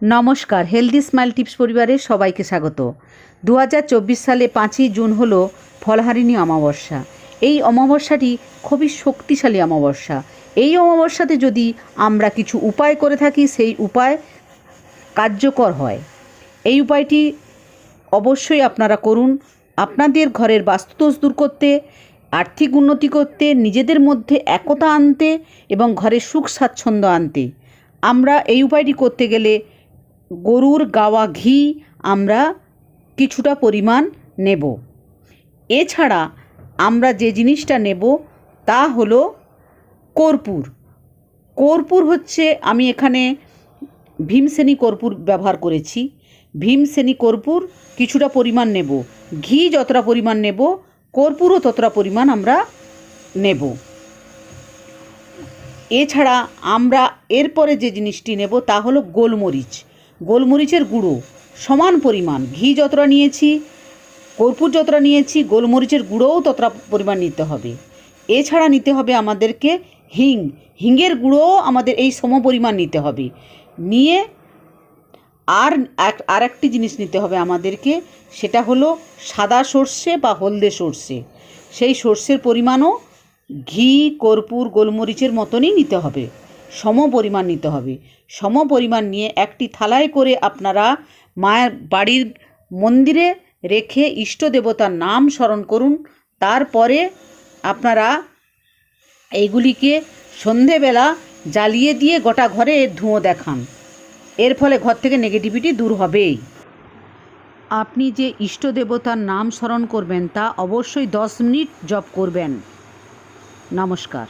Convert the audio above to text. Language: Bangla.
নমস্কার হেলদি স্মাইল টিপস পরিবারের সবাইকে স্বাগত। দু হাজার চব্বিশ সালে পাঁচই জুন হল ফলহারিণী অমাবস্যা। এই অমাবস্যাটি খুবই শক্তিশালী অমাবস্যা। এই অমাবস্যাতে যদি আমরা কিছু উপায় করে থাকি, সেই উপায় কার্যকর হয়। এই উপায়টি অবশ্যই আপনারা করুন। আপনাদের ঘরের বাস্তুদোষ দূর করতে, আর্থিক উন্নতি করতে, নিজেদের মধ্যে একতা আনতে এবং ঘরে সুখ স্বাচ্ছন্দ্য আনতে। আমরা এই উপায়টি করতে গেলে গরুর গাওয়া ঘি আমরা কিছুটা পরিমাণ নেব। এছাড়া আমরা যে জিনিসটা নেব তা হলো কর্পূর। কর্পূর হচ্ছে আমি এখানে ভীমসেনী কর্পূর ব্যবহার করেছি। ভীমসেনী কর্পূর কিছুটা পরিমাণ নেব। ঘি যতটা পরিমাণ নেব, কর্পূরও ততটা পরিমাণ আমরা নেব। এছাড়া আমরা এরপরে যে জিনিসটি নেব তা হলো গোলমরিচ। গোলমরিচের গুঁড়ো, সমান পরিমাণ। ঘি যতটা নিয়েছি, কর্পূর যতটা নিয়েছি, গোলমরিচের গুঁড়োও ততটা পরিমাণ নিতে হবে। এছাড়া নিতে হবে আমাদেরকে হিং। হিঙের গুঁড়োও আমাদের এই সম পরিমাণ নিতে হবে। নিয়ে আর এক, আর একটি জিনিস নিতে হবে আমাদেরকে, সেটা হলো সাদা সর্ষে বা হলদে সর্ষে। সেই সর্ষের পরিমাণও ঘি, কর্পূর, গোলমরিচের মতনই নিতে হবে। সম পরিমাণ নিতে হবে। সম পরিমাণ নিয়ে একটি থালায় করে আপনারা মায়ের বাড়ির মন্দিরে রেখে ইষ্ট দেবতার নাম স্মরণ করুন। তারপরে আপনারা এইগুলিকে সন্ধেবেলা জ্বালিয়ে দিয়ে গোটা ঘরে ধুঁয়ো দেখান। এর ফলে ঘর থেকে নেগেটিভিটি দূর হবেই। আপনি যে ইষ্ট দেবতার নাম স্মরণ করবেন তা অবশ্যই দশ মিনিট জপ করবেন। নমস্কার।